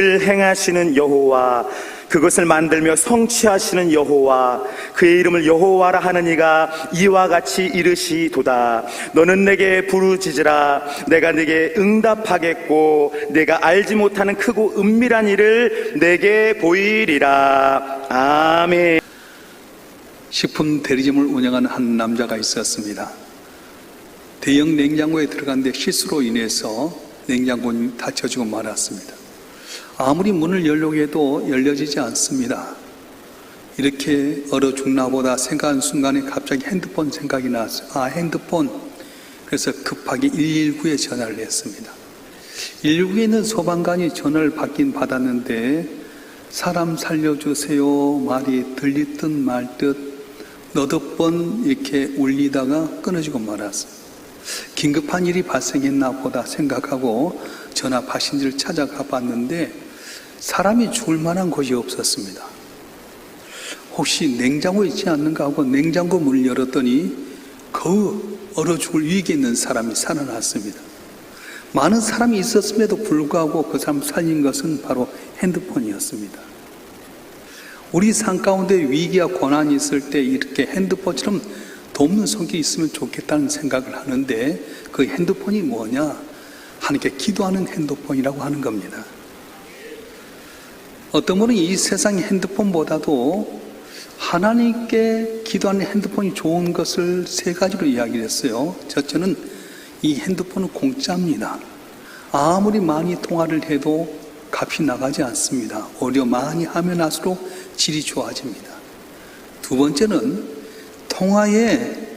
을 행하시는 여호와 그것을 만들며 성취하시는 여호와 그의 이름을 여호와라 하는 이가 이와 같이 이르시도다 너는 내게 부르짖으라 내가 내게 응답하겠고 내가 알지 못하는 크고 은밀한 일을 내게 보이리라 아멘 식품 대리점을 운영하는 한 남자가 있었습니다. 대형 냉장고에 들어갔는데 실수로 인해서 냉장고는 닫혀지고 말았습니다. 아무리 문을 열려고 해도 열려지지 않습니다. 이렇게 얼어 죽나 보다 생각한 순간에 갑자기 핸드폰 생각이 났어요. 아, 핸드폰. 그래서 급하게 119에 전화를 했습니다. 119에 있는 소방관이 전화를 받긴 받았는데 사람 살려주세요 말이 들릴 듯말듯 너댓 번 이렇게 울리다가 끊어지고 말았어요. 긴급한 일이 발생했나 보다 생각하고 전화 받신지를 찾아가 봤는데 사람이 죽을 만한 곳이 없었습니다. 혹시 냉장고 있지 않는가 하고 냉장고 문을 열었더니 그 얼어 죽을 위기에 있는 사람이 살아났습니다. 많은 사람이 있었음에도 불구하고 그 사람 살린 것은 바로 핸드폰이었습니다. 우리 삶 가운데 위기와 고난이 있을 때 이렇게 핸드폰처럼 돕는 성격이 있으면 좋겠다는 생각을 하는데 그 핸드폰이 뭐냐? 하나님께 기도하는 핸드폰이라고 하는 겁니다. 어떤 분은 이 세상 핸드폰보다도 하나님께 기도하는 핸드폰이 좋은 것을 세 가지로 이야기를 했어요. 첫째는 이 핸드폰은 공짜입니다. 아무리 많이 통화를 해도 값이 나가지 않습니다. 오히려 많이 하면 할수록 질이 좋아집니다. 두 번째는 통화에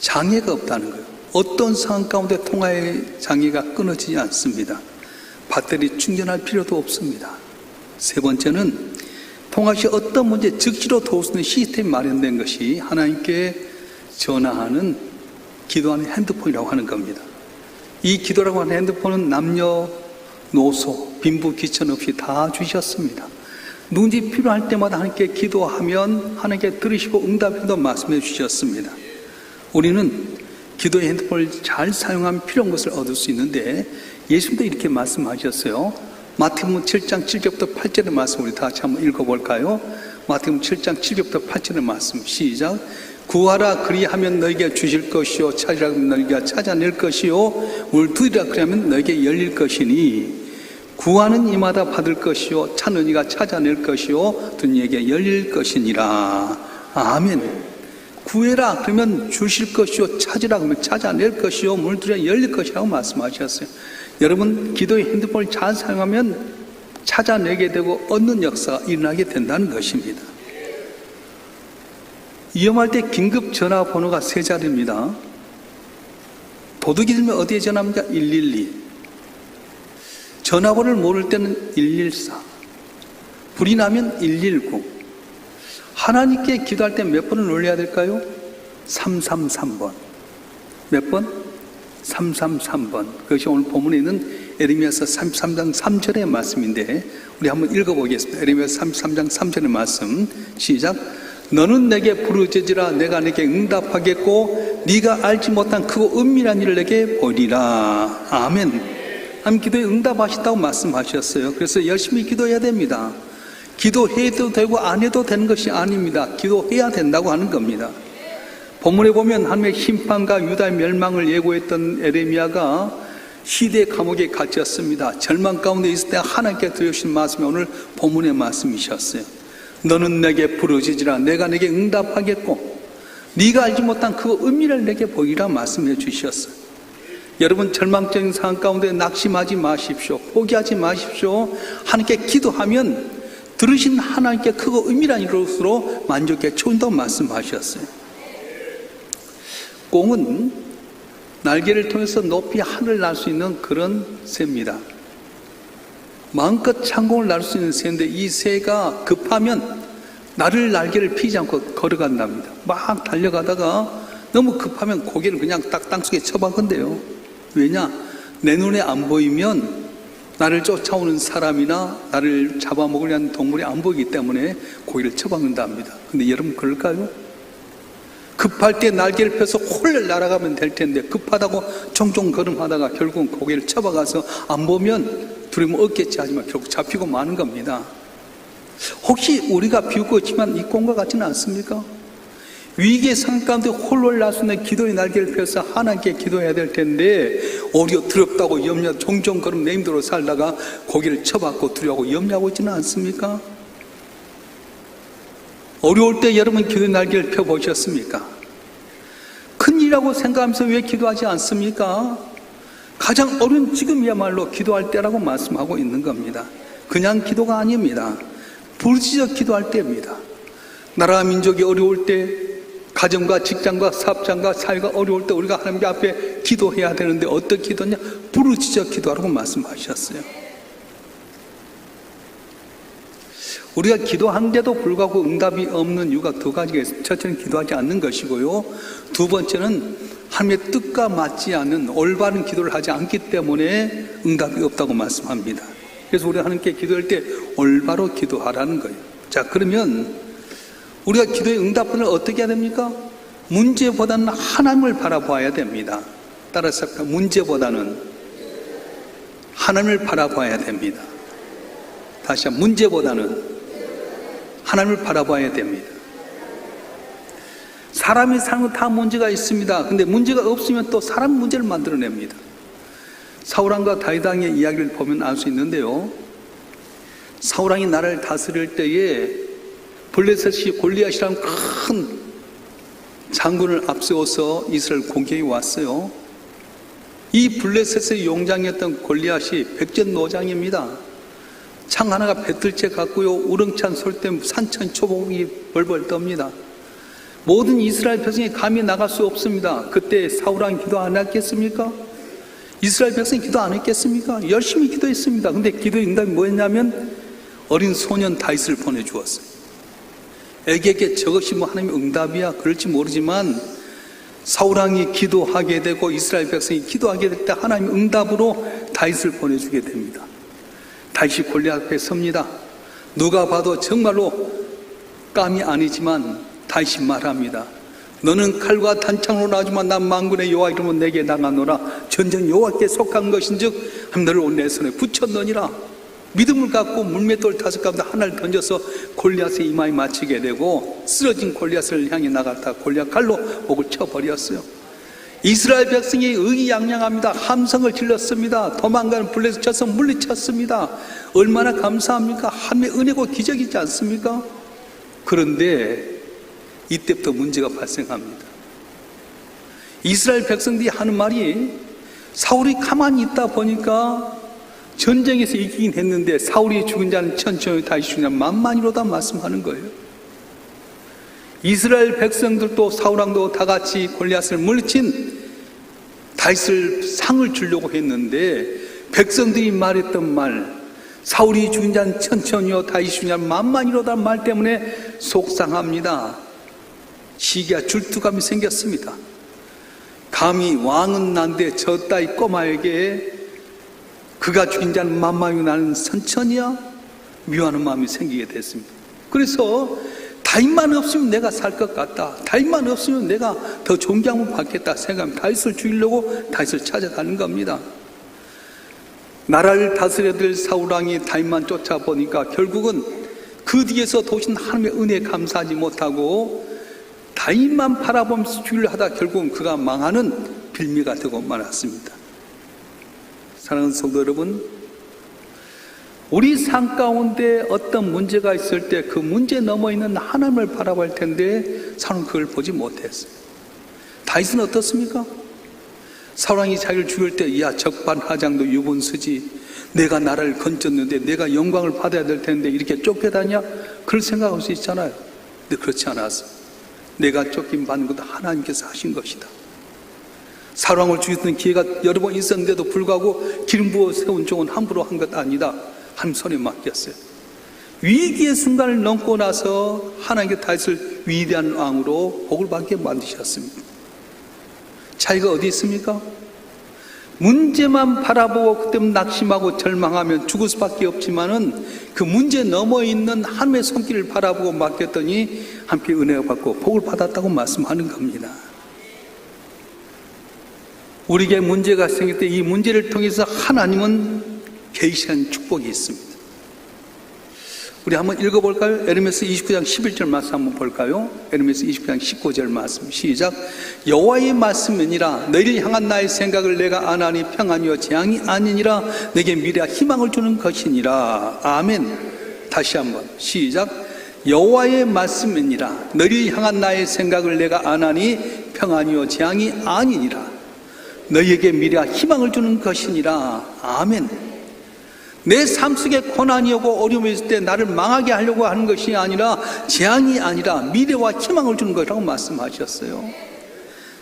장애가 없다는 거예요. 어떤 상황 가운데 통화의 장애가 끊어지지 않습니다. 배터리 충전할 필요도 없습니다. 세 번째는 통화 시 어떤 문제 즉시로 도울 수 있는 시스템이 마련된 것이 하나님께 전화하는 기도하는 핸드폰이라고 하는 겁니다. 이 기도라고 하는 핸드폰은 남녀, 노소, 빈부, 귀천 없이 다 주셨습니다. 누군지 필요할 때마다 하나님께 기도하면 하나님께 들으시고 응답해도 말씀해 주셨습니다. 우리는 기도의 핸드폰을 잘 사용하면 필요한 것을 얻을 수 있는데 예수님도 이렇게 말씀하셨어요. 마태복음 7장 7절부터 8절의 말씀 우리 다 같이 한번 읽어볼까요? 마태복음 7장 7절부터 8절의 말씀. 시작. 구하라 그리하면 너에게 주실 것이요 찾으라 그러면 너에게 찾아낼 것이요 울두리라 그러면 너에게 열릴 것이니. 구하는 이마다 받을 것이요 찾는 이가 찾아낼 것이요 든 이에게 열릴 것이니라. 아멘. 구해라 그러면 주실 것이요 찾으라 그러면 찾아낼 것이요 물들여 열릴 것이라고 말씀하셨어요 여러분 기도의 핸드폰을 잘 사용하면 찾아내게 되고 얻는 역사가 일어나게 된다는 것입니다 위험할 때 긴급 전화번호가 세 자리입니다 도둑이 들면 어디에 전화합니까? 112 전화번호를 모를 때는 114. 불이 나면 119. 하나님께 기도할 때 몇 번을 올려야 될까요? 333번. 몇 번? 333번. 그것이 오늘 본문에 있는 에르미야서 33장 3절의 말씀인데 우리 한번 읽어보겠습니다. 에르미야서 33장 3절의 말씀 시작. 너는 내게 부르짖으라 내가 내게 응답하겠고 네가 알지 못한 크고 은밀한 일을 내게 보리라. 아멘. 하나님 기도에 응답하신다고 말씀하셨어요. 그래서 열심히 기도해야 됩니다. 기도해도 되고 안 해도 되는 것이 아닙니다. 기도해야 된다고 하는 겁니다. 본문에 보면 하나님의 심판과 유다의 멸망을 예고했던 에레미야가 시대의 감옥에 갇혔습니다. 절망 가운데 있을 때 하나님께 들으신 말씀이 오늘 본문의 말씀이셨어요. 너는 내게 부르짖으라 내가 내게 응답하겠고 네가 알지 못한 그 의미를 내게 보이라 말씀해 주셨어요. 여러분 절망적인 상황 가운데 낙심하지 마십시오. 포기하지 마십시오. 하나님께 기도하면 들으신 하나님께 크고 은밀한 이로으로 만족해 좋은다고 말씀하셨어요. 꽁은 날개를 통해서 높이 하늘을 날수 있는 그런 새입니다. 마음껏 창공을 날 수 있는 새인데 이 새가 급하면 나를 날개를 피지 않고 걸어간답니다. 막 달려가다가 너무 급하면 고개를 그냥 딱 땅속에 쳐박은데요. 왜냐? 내 눈에 안 보이면 나를 쫓아오는 사람이나 나를 잡아먹으려는 동물이 안 보이기 때문에 고기를 쳐박는다 합니다. 근데 여러분 그럴까요? 급할 때 날개를 펴서 홀 날아가면 될 텐데 급하다고 종종 걸음하다가 결국은 고개를 쳐박아서 안 보면 두려움 없겠지 하지만 결국 잡히고 마는 겁니다. 혹시 우리가 비웃고 있지만 이 꿈과 같지는 않습니까? 위기의 상황 가운데 홀로 나서는 기도의 날개를 펴서 하나님께 기도해야 될 텐데 오히려 두렵다고 염려 종종 그런 내 힘대로 살다가 고기를 쳐받고 두려워하고 염려하고 있지는 않습니까? 어려울 때 여러분 기도의 날개를 펴보셨습니까? 큰일이라고 생각하면서 왜 기도하지 않습니까? 가장 어려운 지금이야말로 기도할 때라고 말씀하고 있는 겁니다. 그냥 기도가 아닙니다. 부르짖어 기도할 때입니다. 나라 민족이 어려울 때 가정과 직장과 사업장과 사회가 어려울 때 우리가 하나님 앞에 기도해야 되는데 어떻게 기도냐? 부르짖어 기도하라고 말씀하셨어요. 우리가 기도한데도 불구하고 응답이 없는 이유가 두 가지가 있어요. 첫째는 기도하지 않는 것이고요. 두 번째는 하나님의 뜻과 맞지 않는 올바른 기도를 하지 않기 때문에 응답이 없다고 말씀합니다. 그래서 우리 하나님께 기도할 때 올바로 기도하라는 거예요. 자, 그러면 우리가 기도의 응답을 어떻게 해야 됩니까? 문제보다는 하나님을 바라봐야 됩니다. 따라서 문제보다는 하나님을 바라봐야 됩니다. 다시 한번 문제보다는 하나님을 바라봐야 됩니다. 사람이 사는 다 문제가 있습니다. 근데 문제가 없으면 또 사람 문제를 만들어냅니다. 사우랑과 다이당의 이야기를 보면 알 수 있는데요. 사우랑이 나라를 다스릴 때에 블레셋이 골리앗이라는 큰 장군을 앞세워서 이스라엘 공격이 왔어요. 이 블레셋의 용장이었던 골리앗이 백전노장입니다. 창 하나가 배틀째 같고요. 우렁찬 솔댐 산천 초복이 벌벌 떱니다. 모든 이스라엘 백성이 감히 나갈 수 없습니다. 그때 사울왕 기도 안 했겠습니까? 이스라엘 백성이 기도 안 했겠습니까? 열심히 기도했습니다. 근데 기도 응답이 뭐였냐면 어린 소년 다윗을 보내주었어요. 애기에게 저것이 뭐 하나님의 응답이야 그럴지 모르지만 사울왕이 기도하게 되고 이스라엘 백성이 기도하게 될 때 하나님 응답으로 다윗을 보내주게 됩니다. 다시 골리앗 앞에 섭니다. 누가 봐도 정말로 깜이 아니지만 다시 말합니다. 너는 칼과 단창으로 나지만 난 만군의 여호와 이름은 내게 나가노라 전쟁 여호와께 속한 것인즉 너를 온내 손에 붙였느니라 믿음을 갖고 물맷돌 다섯 가운데 하나를 던져서 골리앗의 이마에 맞히게 되고 쓰러진 골리앗을 향해 나갔다 골리앗 칼로 목을 쳐버렸어요. 이스라엘 백성이 의기양양합니다. 함성을 질렀습니다. 도망가는 블레셋 쳐서 물리쳤습니다. 얼마나 감사합니까? 하나님의 은혜고 기적이지 않습니까? 그런데 이때부터 문제가 발생합니다. 이스라엘 백성들이 하는 말이 사울이 가만히 있다 보니까 전쟁에서 이기긴 했는데 사울이 죽은 자는 천천히 다시 죽냐 만만이로다 말씀하는 거예요. 이스라엘 백성들도 사울왕도 다 같이 골리앗을 물리친 다윗을 상을 주려고 했는데 백성들이 말했던 말 사울이 죽은 자는 천천히요 다윗이 죽은 자는 만만이로다 말 때문에 속상합니다. 시기와 줄투감이 생겼습니다. 감히 왕은 난데 저 따위 꼬마에게 그가 죽인 자는 만만히 나는 선천이야 미워하는 마음이 생기게 됐습니다. 그래서 다윗만 없으면 내가 살 것 같다. 다윗만 없으면 내가 더 존경을 받겠다 생각하면 다윗을 죽이려고 다윗을 찾아가는 겁니다. 나라를 다스려야 될 사울왕이 다윗만 쫓아보니까 결국은 그 뒤에서 도신 하나님의 은혜에 감사하지 못하고 다윗만 바라보면서 죽이려 하다 결국은 그가 망하는 빌미가 되고 말았습니다. 사랑하는 성도 여러분, 우리 삶 가운데 어떤 문제가 있을 때 그 문제 넘어 있는 하나님을 바라볼 텐데 사울은 그걸 보지 못했어요. 다윗은 어떻습니까? 사울왕이 자기를 죽일 때, 야 적반하장도 유분수지. 내가 나라를 건졌는데 내가 영광을 받아야 될 텐데 이렇게 쫓겨다냐? 그럴 생각할 수 있잖아요. 근데 그렇지 않았어. 내가 쫓김 받는 것도 하나님께서 하신 것이다. 사랑을 죽였던 기회가 여러 번 있었는데도 불구하고 기름 부어 세운 종은 함부로 한 것 아니다. 하나님 손에 맡겼어요. 위기의 순간을 넘고 나서 하나님께 다윗을 위대한 왕으로 복을 받게 만드셨습니다. 차이가 어디 있습니까? 문제만 바라보고 그때면 낙심하고 절망하면 죽을 수밖에 없지만은 그 문제 넘어 있는 하나님의 손길을 바라보고 맡겼더니 함께 은혜를 받고 복을 받았다고 말씀하는 겁니다. 우리에게 문제가 생길 때 이 문제를 통해서 하나님은 계시한 축복이 있습니다. 우리 한번 읽어볼까요? 에르메스 29장 11절 말씀 한번 볼까요? 에르메스 29장 19절 말씀. 시작. 여호와의 말씀이니라. 너희를 향한 나의 생각을 내가 아나니 평안이요 재앙이 아니니라. 내게 미래와 희망을 주는 것이니라. 아멘. 다시 한번 시작. 여호와의 말씀이니라. 너희를 향한 나의 생각을 내가 아나니 평안이요 재앙이 아니니라. 너희에게 미래와 희망을 주는 것이니라. 아멘 내 삶 속에 고난이 오고 어려움이 있을 때 나를 망하게 하려고 하는 것이 아니라 재앙이 아니라 미래와 희망을 주는 것이라고 말씀하셨어요.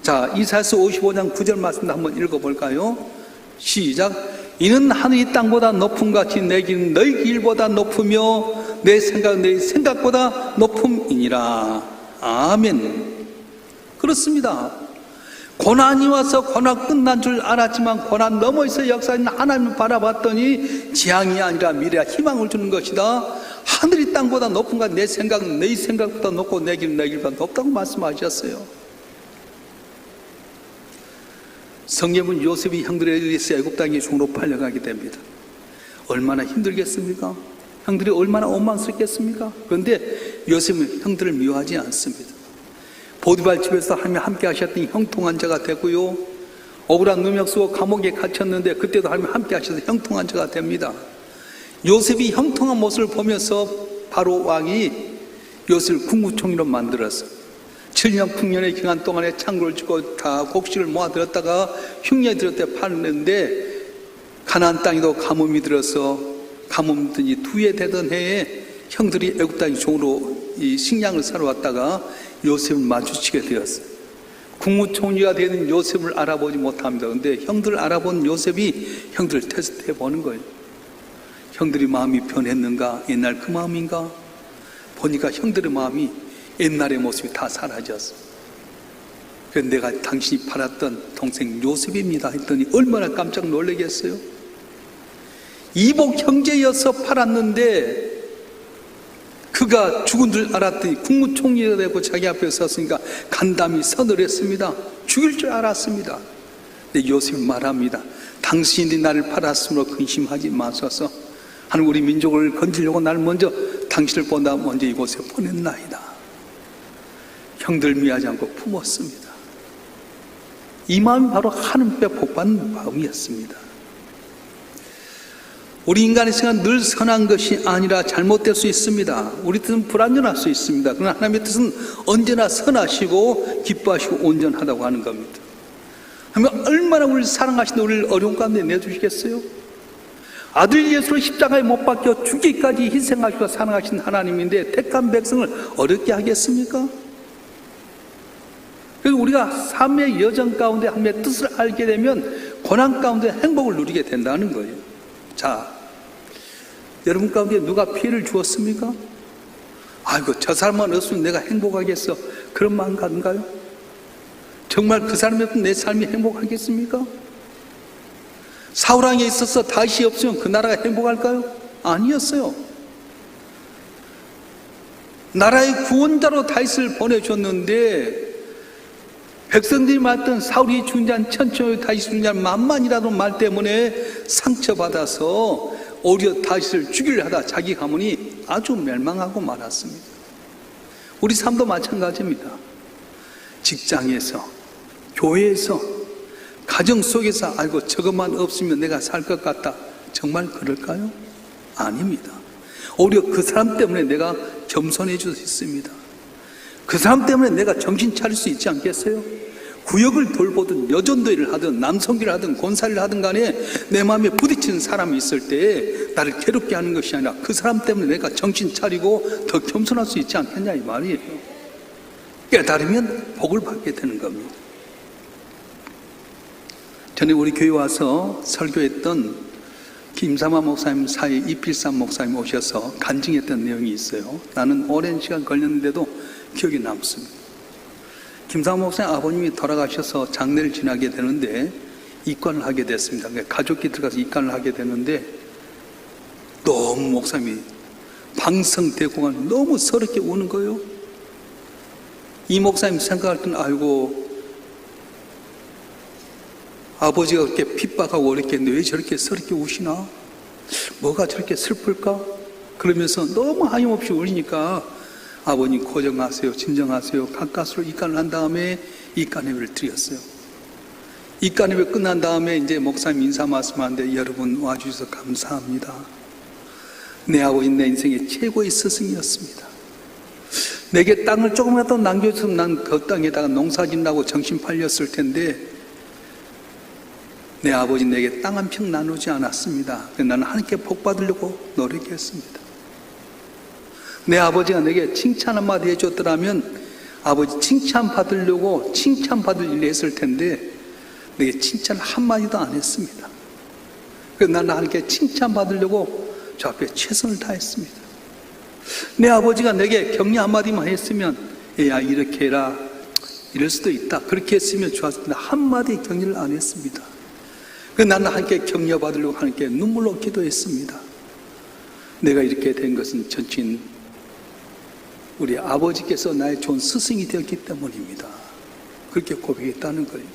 자, 이사야서 55장 9절 말씀 한번 읽어볼까요? 시작. 이는 하늘이 땅보다 높음 같이 내 길은 너희 길보다 높으며 내 생각은 내 생각보다 높음이니라. 아멘. 그렇습니다. 고난이 와서 고난 끝난 줄 알았지만 고난 너머에서 역사인 하나님을 바라봤더니 재앙이 아니라 미래와 희망을 주는 것이다. 하늘이 땅보다 높은가 내 생각은 내 생각보다 높고 내 길은 내 길보다 높다고 말씀하셨어요. 성경은 요셉이 형들에 의해서 애굽 땅에 종으로 팔려가게 됩니다. 얼마나 힘들겠습니까? 형들이 얼마나 원망스럽겠습니까? 그런데 요셉은 형들을 미워하지 않습니다. 보디발 집에서 하나님 함께 하셨더니 형통한 자가 되고요. 억울한 누명 쓰고 감옥에 갇혔는데 그때도 하나님 함께 하셔서 형통한 자가 됩니다. 요셉이 형통한 모습을 보면서 바로 왕이 요셉을 국무총리로 만들었어. 7년 풍년의 기간 동안에 창고를 주고 다 곡식을 모아들었다가 흉년이 들을 때 팔았는데 가나안 땅에도 가뭄이 들어서 가뭄 들이 두해 되던 해에 형들이 애굽 땅에 종으로 이 식량을 사러 왔다가 요셉을 마주치게 되었어요. 국무총리가 되는 요셉을 알아보지 못합니다. 근데 형들을 알아본 요셉이 형들을 테스트해 보는 거예요. 형들이 마음이 변했는가? 옛날 그 마음인가? 보니까 형들의 마음이 옛날의 모습이 다 사라졌어. 그래서 내가 당신이 팔았던 동생 요셉입니다. 했더니 얼마나 깜짝 놀라겠어요? 이복 형제여서 팔았는데 그가 죽은 줄 알았더니 국무총리가 되고 자기 앞에 섰으니까 간담이 서늘했습니다. 죽일 줄 알았습니다. 근데 요셉이 말합니다. 당신이 나를 팔았으므로 근심하지 마소서. 하는 우리 민족을 건지려고 나를 먼저 당신을 보다 먼저 이곳에 보냈나이다. 형들 미하지 않고 품었습니다. 이 마음이 바로 하늘배 복받는 마음이었습니다. 우리 인간의 생각은 늘 선한 것이 아니라 잘못될 수 있습니다. 우리 뜻은 불완전할 수 있습니다. 그러나 하나님의 뜻은 언제나 선하시고 기뻐하시고 온전하다고 하는 겁니다. 하나님 얼마나 우리를 사랑하시는데 우리를 어려운 가운데 내주시겠어요? 아들 예수를 십자가에 못 박혀 죽기까지 희생하시고 사랑하신 하나님인데 택한 백성을 어렵게 하겠습니까? 그리고 우리가 삶의 여정 가운데 하나님의 뜻을 알게 되면 고난 가운데 행복을 누리게 된다는 거예요. 자, 여러분 가운데 누가 피해를 주었습니까? 아이고, 저 사람만 없으면 내가 행복하겠어. 그런 마음 가든가요? 정말 그 사람이 없으면 내 삶이 행복하겠습니까? 사우랑에 있어서 다시 없으면 그 나라가 행복할까요? 아니었어요. 나라의 구원자로 다윗을 보내줬는데 백성들이 말던 사울이 중단 천천히 다윗을 중단 만만이라도 말 때문에 상처받아서 오히려 다윗을 죽이려 하다 자기 가문이 아주 멸망하고 말았습니다. 우리 삶도 마찬가지입니다. 직장에서, 교회에서, 가정 속에서 알고 저것만 없으면 내가 살 것 같다. 정말 그럴까요? 아닙니다. 오히려 그 사람 때문에 내가 겸손해질 수 있습니다. 그 사람 때문에 내가 정신 차릴 수 있지 않겠어요? 구역을 돌보든 여전도일을 하든 남성기를 하든 권사를 하든 간에 내 마음에 부딪히는 사람이 있을 때 나를 괴롭게 하는 것이 아니라 그 사람 때문에 내가 정신 차리고 더 겸손할 수 있지 않겠냐 이 말이에요. 깨달으면 복을 받게 되는 겁니다. 전에 우리 교회 와서 설교했던 김사마 목사님 사이 이필삼 목사님 오셔서 간증했던 내용이 있어요. 나는 오랜 시간 걸렸는데도 기억이 남습니다. 김사마 목사님 아버님이 돌아가셔서 장례를 지나게 되는데 입관을 하게 됐습니다. 그러니까 가족이 들어가서 입관을 하게 되는데 너무 목사님이 방성대고가 너무 서럽게 우는 거예요. 이 목사님 생각할 때는 아이고 아버지가 그렇게 핍박하고 어렵겠는데 왜 저렇게 서럽게 우시나? 뭐가 저렇게 슬플까? 그러면서 너무 하염없이 울리니까 아버님 고정하세요, 진정하세요. 가까스로 입간을 한 다음에 입간 예배를 드렸어요. 입간 예배 끝난 다음에 이제 목사님 인사 말씀하는데 여러분 와주셔서 감사합니다. 내 아버지 내 인생의 최고의 스승이었습니다. 내게 땅을 조금이라도 남겨줬으면 난 그 땅에다가 농사 짓라고 정신 팔렸을 텐데 내 아버지 내게 땅 한 평 나누지 않았습니다. 나는 하나님께 복 받으려고 노력했습니다. 내 아버지가 내게 칭찬 한마디 해줬더라면 아버지 칭찬 받으려고 칭찬 받을 일을 했을 텐데 내게 칭찬 한마디도 안 했습니다. 그래서 나는 하나님께 칭찬 받으려고 저 앞에 최선을 다했습니다. 내 아버지가 내게 격려 한마디만 했으면 야 이렇게 해라 이럴 수도 있다 그렇게 했으면 텐데 한마디 격려를 안 했습니다. 그래서 나는 하나님께 격려 받으려고 하나님께 눈물로 기도했습니다. 내가 이렇게 된 것은 전친 우리 아버지께서 나의 좋은 스승이 되었기 때문입니다. 그렇게 고백했다는 거예요.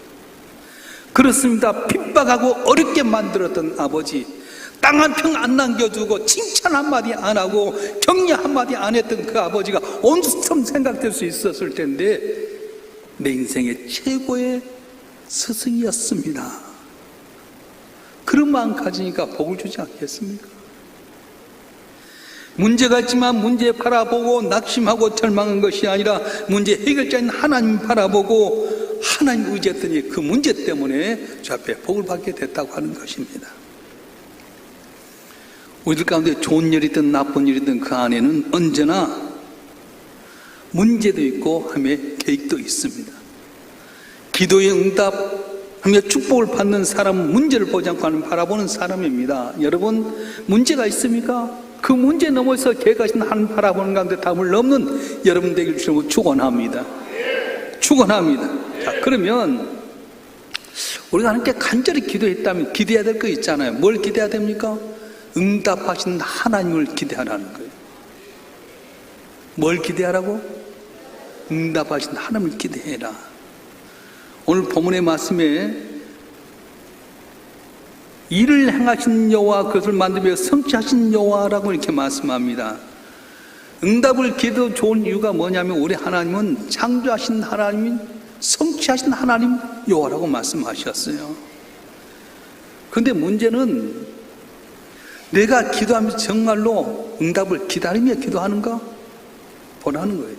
그렇습니다. 핍박하고 어렵게 만들었던 아버지, 땅 한 평 안 남겨두고 칭찬 한마디 안 하고 격려 한마디 안 했던 그 아버지가 온수처럼 생각될 수 있었을 텐데 내 인생의 최고의 스승이었습니다. 그런 마음 가지니까 복을 주지 않겠습니까? 문제가 있지만 문제 바라보고 낙심하고 절망한 것이 아니라 문제 해결자인 하나님 바라보고 하나님 의지했더니 그 문제 때문에 저 앞에 복을 받게 됐다고 하는 것입니다. 우리들 가운데 좋은 일이든 나쁜 일이든 그 안에는 언제나 문제도 있고 함에 계획도 있습니다. 기도의 응답 하며 축복을 받는 사람은 문제를 보지 않고 하는 바라보는 사람입니다. 여러분 문제가 있습니까? 그 문제 넘어서 계획하신 한 바라보는 가운데 답을 넘는 여러분 되길 주님으로 축원합니다. 축원합니다. 자 그러면 우리가 하나님께 간절히 기도했다면 기대해야 될 거 있잖아요. 뭘 기대해야 됩니까? 응답하신 하나님을 기대하라는 거예요. 뭘 기대하라고? 응답하신 하나님을 기대해라. 오늘 본문의 말씀에 일을 행하신 여호와 그것을 만들며 성취하신 여호와라고 이렇게 말씀합니다. 응답을 기도 좋은 이유가 뭐냐면 우리 하나님은 창조하신 하나님인 성취하신 하나님 여호와라고 말씀하셨어요. 그런데 문제는 내가 기도하면서 정말로 응답을 기다리며 기도하는가? 보라는 거예요.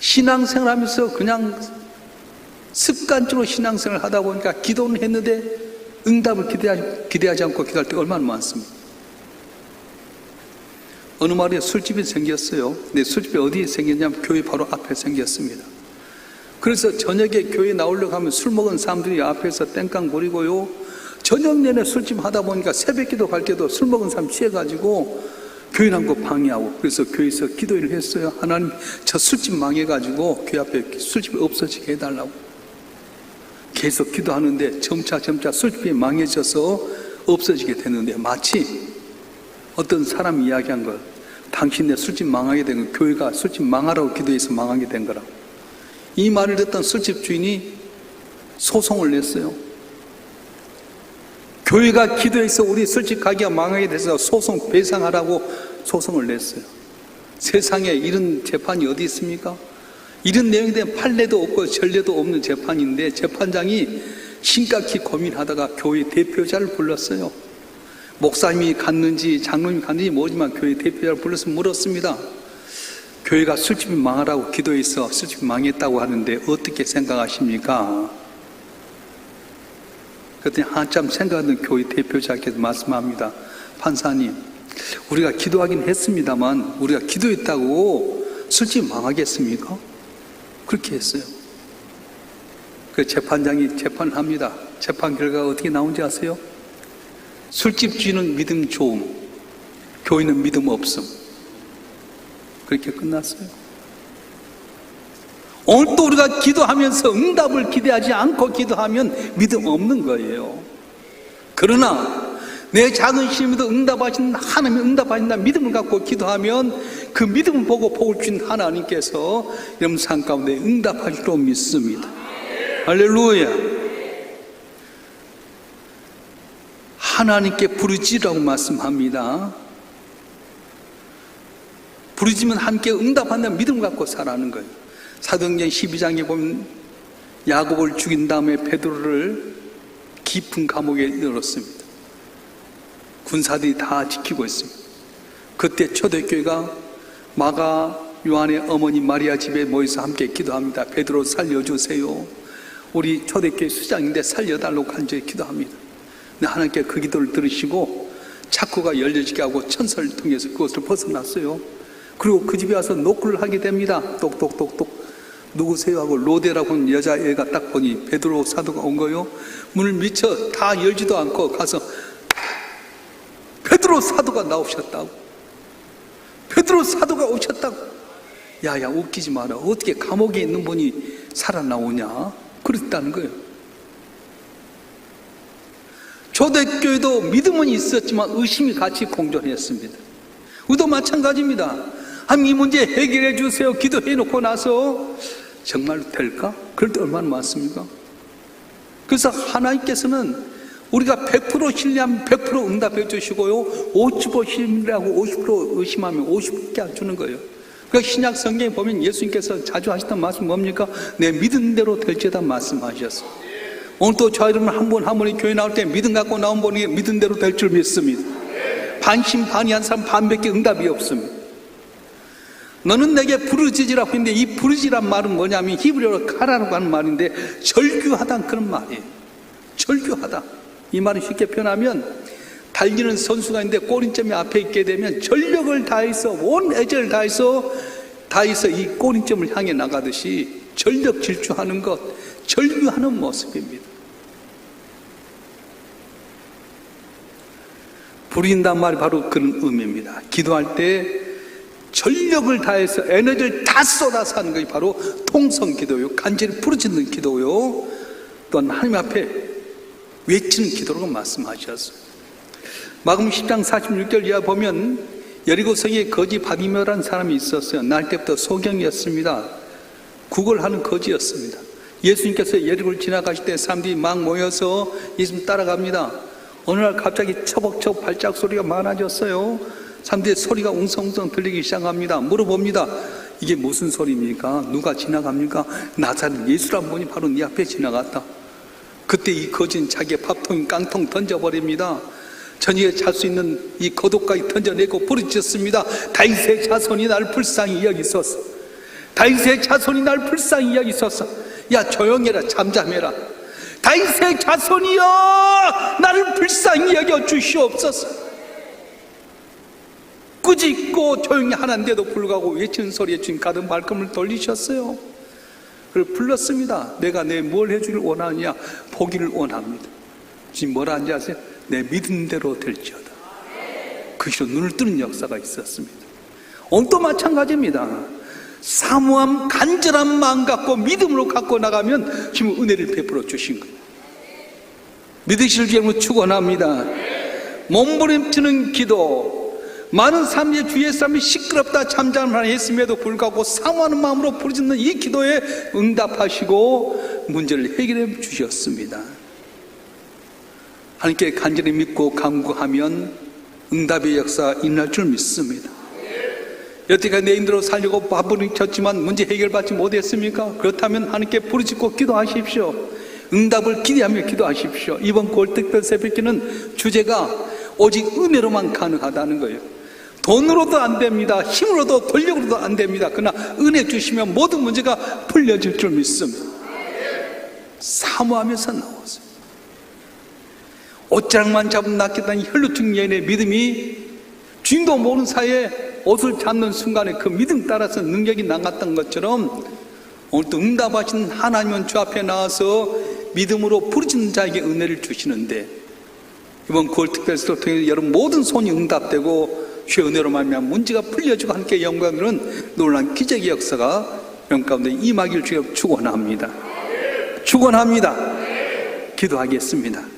신앙생활 하면서 그냥 습관적으로 신앙생활 하다 보니까 기도는 했는데 응답을 기대하지, 기대하지 않고 기도할 때가 얼마나 많습니까? 어느 마을에 술집이 생겼어요. 근데 술집이 어디에 생겼냐면 교회 바로 앞에 생겼습니다. 그래서 저녁에 교회 나오려고 하면 술 먹은 사람들이 앞에서 땡깡 부리고요. 저녁 내내 술집 하다 보니까 새벽 기도 갈 때도 술 먹은 사람 취해가지고 교회 남고 방해하고 그래서 교회에서 기도를 했어요. 하나님 저 술집 망해가지고 교회 앞에 술집이 없어지게 해달라고. 계속 기도하는데 점차 점차 술집이 망해져서 없어지게 됐는데 마치 어떤 사람이 이야기한 것 당신네 술집 망하게 된건 교회가 술집 망하라고 기도해서 망하게 된 거라고 이 말을 듣던 술집 주인이 소송을 냈어요. 교회가 기도해서 우리 술집 가게가 망하게 돼서 소송 배상하라고 소송을 냈어요. 세상에 이런 재판이 어디 있습니까? 이런 내용에 대한 판례도 없고 전례도 없는 재판인데 재판장이 심각히 고민하다가 교회 대표자를 불렀어요. 목사님이 갔는지 장로님이 갔는지 모르지만 교회 대표자를 불러서 물었습니다. 교회가 술집이 망하라고 기도해서 술집이 망했다고 하는데 어떻게 생각하십니까? 그랬더니 한참 생각하는 교회 대표자께서 말씀합니다. 판사님, 우리가 기도하긴 했습니다만 우리가 기도했다고 술집 망하겠습니까? 그렇게 했어요. 그 재판장이 재판을 합니다. 재판 결과가 어떻게 나온지 아세요? 술집 주인은 믿음 좋음, 교인은 믿음 없음. 그렇게 끝났어요. 오늘 또 우리가 기도하면서 응답을 기대하지 않고 기도하면 믿음 없는 거예요. 그러나 내 작은 시험에도 응답하신 하나님이 응답하신다 믿음을 갖고 기도하면 그 믿음을 보고 복을 주신 하나님께서 삶 가운데 응답하실 줄 믿습니다. 할렐루야. 하나님께 부르지라고 말씀합니다. 부르지면 함께 응답한다는 믿음 갖고 살아가는 거예요. 사도행전 12장에 보면 야곱을 죽인 다음에 베드로를 깊은 감옥에 넣었습니다. 군사들이 다 지키고 있습니다. 그때 초대교회가 마가 요한의 어머니 마리아 집에 모여서 함께 기도합니다. 베드로 살려주세요. 우리 초대교회 수장인데 살려달라고 간절히 기도합니다. 근데 하나님께 그 기도를 들으시고 차쿠가 열려지게 하고 천사를 통해서 그것을 벗어났어요. 그리고 그 집에 와서 노크를 하게 됩니다. 똑똑똑똑. 누구세요? 하고 로데라고 하는 여자애가 딱 보니 베드로 사도가 온 거요. 문을 미쳐 다 열지도 않고 가서 베드로 사도가 나오셨다고. 베드로 사도가 오셨다고. 야야 웃기지 마라. 어떻게 감옥에 있는 분이 살아나오냐? 그랬다는 거예요. 초대교회도 믿음은 있었지만 의심이 같이 공존했습니다. 우리도 마찬가지입니다. 하나님 이 문제 해결해 주세요. 기도해 놓고 나서 정말 될까? 그럴 때 얼마나 많습니까? 그래서 하나님께서는 우리가 100% 신뢰하면 100% 응답해 주시고요. 50% 신뢰하고 50% 의심하면 50개 주는 거예요. 그 신약 성경에 보면 예수님께서 자주 하시던 말씀 뭡니까? 내 믿은 대로 될지다 말씀하셨어요. 오늘 또저 여러분 한분한 분이 교회 나올 때 믿음 갖고 나온 분이 믿은 대로 될 줄 믿습니다. 반신반의한 사람 반밖에 응답이 없습니다. 너는 내게 부르짖으라고 했는데 이 부르짖란 말은 뭐냐면 히브리어로 카라라고 하는 말인데 절규하다 그런 말이에요. 절규하다. 이 말을 쉽게 표현하면 달리는 선수가 있는데 꼬린점이 앞에 있게 되면 전력을 다해서 온 애정을 다해서 다해서 이 꼬린점을 향해 나가듯이 전력 질주하는 것, 절규하는 모습입니다. 부린단 말이 바로 그런 의미입니다. 기도할 때 전력을 다해서 에너지를 다 쏟아서 하는 것이 바로 통성 기도요. 간절히 부르짖는 기도요. 또한 하나님 앞에 외치는 기도라고 말씀하셨어요. 마금 10장 46절 이하 보면 여리고성에 거지 바비며라는 사람이 있었어요. 날 때부터 소경이었습니다. 구걸하는 거지였습니다. 예수님께서 여리고를 지나가실 때 사람들이 막 모여서 예수님 따라갑니다. 어느 날 갑자기 처벅처벅 발작 소리가 많아졌어요. 사람들의 소리가 웅성웅성 들리기 시작합니다. 물어봅니다. 이게 무슨 소리입니까? 누가 지나갑니까? 나사렛 예수란 분이 바로 네 앞에 지나갔다. 그때 이 거진 자기의 밥통 깡통 던져버립니다. 저녁에 잘수 있는 이 거독까지 던져내고 부르짖었습니다. 다윗의 자손이 날 불쌍히 여기소서. 다윗의 자손이 날 불쌍히 여기소서. 야 조용해라 잠잠해라. 다윗의 자손이여 나를 불쌍히 여겨 주시옵소서. 꾸짖고 조용히 하는데도 불구하고 외치는 소리에 주님 가득 발걸음을 돌리셨어요. 그를 불렀습니다. 내가 내 뭘 해주길 원하느냐? 보기를 원합니다. 지금 뭐라 하는지 아세요? 내 믿은 대로 될지어다. 그시로 눈을 뜨는 역사가 있었습니다. 오늘 또 마찬가지입니다. 사모함, 간절한 마음 갖고 믿음으로 갖고 나가면 지금 은혜를 베풀어 주신 거예요. 믿으실 줄로 축원합니다. 몸부림치는 기도, 많은 사람들이 주위의 사람이 시끄럽다 잠잠하라 했음에도 불구하고 사모하는 마음으로 부르짖는 이 기도에 응답하시고 문제를 해결해 주셨습니다. 하나님께 간절히 믿고 간구하면 응답의 역사 일어날 줄 믿습니다. 여태까지 내 힘대로 살려고 바쁘게 쳤지만 문제 해결받지 못했습니까? 그렇다면 하나님께 부르짖고 기도하십시오. 응답을 기대하며 기도하십시오. 이번 9월 특별 새벽기는 주제가 오직 은혜로만 가능하다는 거예요. 돈으로도 안 됩니다. 힘으로도 권력으로도 안 됩니다. 그러나 은혜 주시면 모든 문제가 풀려질 줄 믿습니다. 사모하면서 나왔어요. 옷장만 잡은 낚였다는 혈루증 여인의 믿음이 주인도 모르는 사이에 옷을 잡는 순간에 그 믿음 따라서 능력이 나갔던 것처럼 오늘도 응답하신 하나님은 주 앞에 나와서 믿음으로 부르짖는 자에게 은혜를 주시는데 이번 9월 특별수를 통해 여러분 모든 손이 응답되고 주의 은혜로 말미암아 문제가 풀려지고 함께 영광으로는 놀란 기적의 역사가 영 가운데 임하길 주여 축원합니다. 축원합니다. 기도하겠습니다.